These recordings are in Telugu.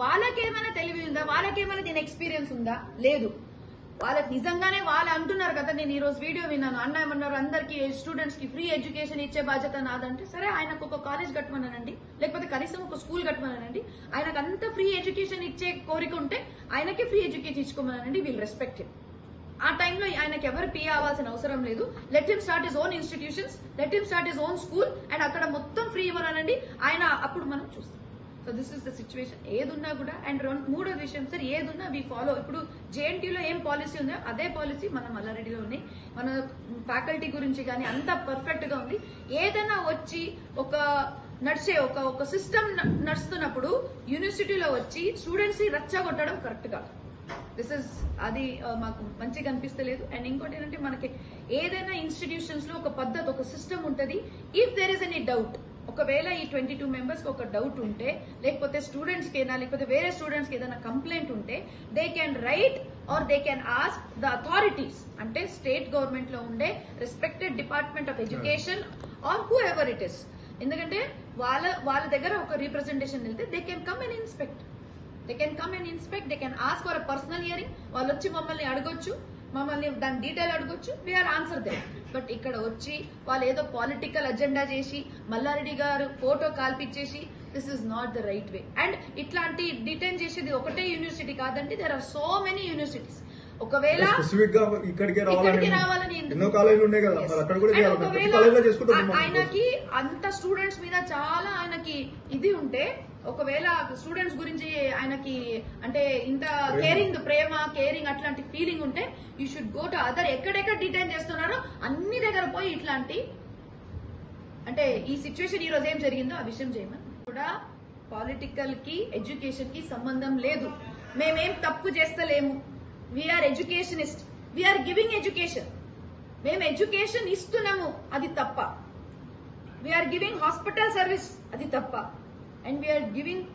వాళ్ళకేమైనా తెలివి ఉందా వాళ్ళకేమైనా దీని ఎక్స్పీరియన్స్ ఉందా? లేదు. వాళ్ళకి నిజంగానే వాళ్ళు అంటున్నారు కదా నేను ఈ రోజు వీడియో విన్నాను. అన్న ఏమన్నారు? అందరికి స్టూడెంట్స్కి ఫ్రీ ఎడ్యుకేషన్ ఇచ్చే బాధ్యత నాదంటే సరే ఆయనకు ఒక కాలేజ్ కట్టమనండి లేకపోతే కనీసం ఒక స్కూల్ కట్టమనండి ఆయనకు అంత ఫ్రీ ఎడ్యుకేషన్ ఇచ్చే కోరిక ఉంటే ఆయనకి ఫ్రీ ఎడ్యుకేషన్ ఇచ్చుకోమనండి వీళ్ళు రెస్పెక్ట్ ఆ టైంలో ఆయనకి ఎవరు పీ అవ్వాల్సిన అవసరం లేదు. Let him start his own institutions let him start his own school and అక్కడ మొత్తం ఫ్రీ ఇవ్వాలనండి ఆయన అప్పుడు మనం చూస్తాం. So this is the situation ఏదున్నా కూడా అండ్ రెండు మూడో విషయం సార్ ఏదున్నా వి ఫాలో ఇప్పుడు జేఎన్టీలో ఏం పాలసీ ఉందో అదే పాలసీ మన మల్లారెడ్డిలో ఉంది. మన ఫ్యాకల్టీ గురించి కానీ అంత పర్ఫెక్ట్గా ఉంది. ఏదైనా వచ్చి ఒక నడిచే ఒక ఒక సిస్టమ్ నడుస్తున్నప్పుడు యూనివర్సిటీలో వచ్చి స్టూడెంట్స్ని రచ్చగొట్టడం కరెక్ట్ కాదు దిస్ ఇస్ అది మాకు మంచిగా అనిపిస్తలేదు. అండ్ ఇంకోటి ఏంటంటే మనకి ఏదైనా ఇన్స్టిట్యూషన్స్లో ఒక పద్ధతి ఒక సిస్టమ్ ఉంటుంది. If there is any doubt ఒకవేళ ఈ ట్వంటీ టూ మెంబర్స్ ఒక డౌట్ ఉంటే లేకపోతే స్టూడెంట్స్కి లేకపోతే వేరే స్టూడెంట్స్కి ఏదైనా కంప్లైంట్ ఉంటే they can write or they can ask the authorities అంటే స్టేట్ గవర్నమెంట్లో ఉండే respected department of education or whoever it is ఎందుకంటే వాళ్ళ వాళ్ళ దగ్గర ఒక రీప్రజెంటేషన్ వెళ్తే they can come and inspect they can come and inspect they can ask for personal hearing వాళ్ళు వచ్చి మమ్మల్ని అడగొచ్చు. మమ్మల్ని దాని డీటెయిల్ అడగొచ్చు వీఆర్ ఆన్సర్ దే బట్ ఇక్కడ వచ్చి వాళ్ళు ఏదో పొలిటికల్ అజెండా చేసి మల్లారెడ్డి గారు photo కాల్పిచ్చేసి this is not the right way and ఇట్లాంటి డిటైన్ చేసేది ఒకటే యూనివర్సిటీ కాదండి there are so many universities ఒకవేళ ఇక్కడికే రావాలని ఆయనకి అంత స్టూడెంట్స్ మీద చాలా ఆయనకి ఇది ఉంటే ఒకవేళ స్టూడెంట్స్ గురించి ఆయనకి అంటే ఇంత. కేరింగ్ ప్రేమ కేరింగ్ అట్లాంటి ఫీలింగ్ ఉంటే you should go to other ఎక్కడెక్కడ డిటైన్ చేస్తున్నారో అన్ని దగ్గర పోయి ఇట్లాంటి అంటే ఈ సిచ్యువేషన్ ఈ రోజు ఏం జరిగిందో ఆ విషయం చేయమని కూడా పాలిటికల్కి ఎడ్యుకేషన్కి సంబంధం లేదు. మేమేం తప్పు చేస్తలేము. We are educationist we are giving education మేము ఎడ్యుకేషన్ ఇస్తున్నాము. అది తప్ప. We are giving hospital service అది తప్ప. And we are giving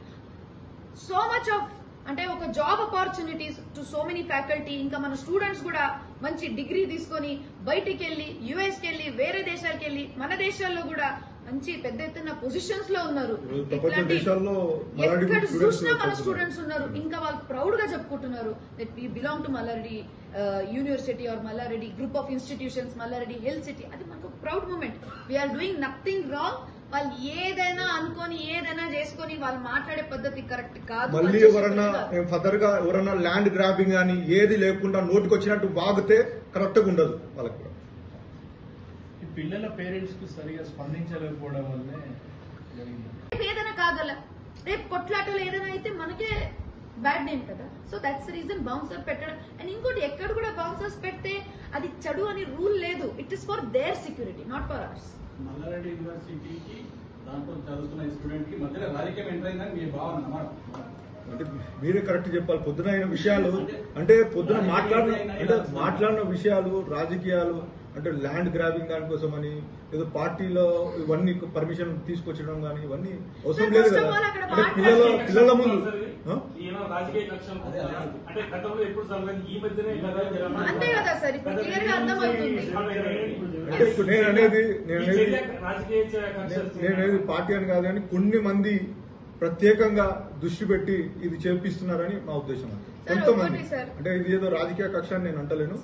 so much of అంటే ఒక job opportunities to so many faculty ఇంకా మన స్టూడెంట్స్ కూడా మంచి డిగ్రీ తీసుకొని బయటికి వెళ్ళి యుఎస్కి వెళ్ళి వేరే దేశాలకు వెళ్ళి మన దేశాల్లో కూడా మంచి పెద్ద ఎత్తున పొజిషన్స్లో ఉన్నారు. ఎక్కడ స్టూడెంట్స్ చూసినా మన. స్టూడెంట్స్ ఉన్నారు. ఇంకా వాళ్ళు ప్రౌడ్గా చెప్పుకుంటున్నారు that we belong to Malla Reddy university or Malla Reddy group of institutions Malla Reddy health city అది మనకు proud moment we are doing nothing wrong వాళ్ళు ఏదైనా అనుకొని ఏదైనా చేసుకొని వాళ్ళు మాట్లాడే పద్ధతి కరెక్ట్ కాదు మళ్ళీ ఎవరన్నా. ఫర్దర్గా ఎవరన్నా ల్యాండ్ గ్రాబింగ్ కానీ ఏది లేకుండా నోటికి వచ్చినట్టు వాగితే కరెక్ట్గా ఉండదు వాళ్ళకి కూడా. ఈ పిల్లల పేరెంట్స్కి సరిగా స్పందించలేకపోవడం వల్లే ఏదైనా కాగల రేపు కొట్లాటలు ఏదైనా అయితే మనకే బ్యాడ్ నేమ్ కదా. సో దట్స్ రీజన్ బౌన్సర్ పెట్టడం. అండ్ ఇంకోటి ఎక్కడ కూడా బౌన్సర్స్ పెడితే అది చెడు అని రూల్ లేదు. It is for their security not for ours Malla Reddy యూనివర్సిటీకి దాంట్లో చదువుతున్న స్టూడెంట్కి మధ్యలో రాజకీయం ఎంటర్ అయిందని మీ భావన. అంటే మీరే కరెక్ట్ చెప్పాలి పొద్దున అయిన విషయాలు అంటే పొద్దున మాట్లాడిన అంటే మాట్లాడిన విషయాలు రాజకీయాలు అంటే ల్యాండ్ గ్రాబింగ్ దానికోసం అని ఏదో పార్టీలో ఇవన్నీ పర్మిషన్ తీసుకొచ్చడం కానీ ఇవన్నీ అవసరం లేదు కదా అంటే పిల్లల పిల్లల ముందు? ఈయన రాజకీయ కక్షలు అదే, అదే. అంటే గతంలో ఎప్పుడు జరగదు ఈ మధ్యనే కదా జరగడం. అంతే కదా సార్, ఇప్పుడు clear గా అర్థమవుతుంది. ఇప్పుడు నేను అనేది నేను ఈ అనేది చర్య రాజకీయ కక్షలు నేను అనేది పార్టీ అని కాదు కానీ కొన్ని మంది ప్రత్యేకంగా దృష్టి పెట్టి ఇది చేపిస్తున్నారని మా ఉద్దేశం కొంతమంది. అంటే ఇది ఏదో రాజకీయ కక్ష అని నేను అంటలేను.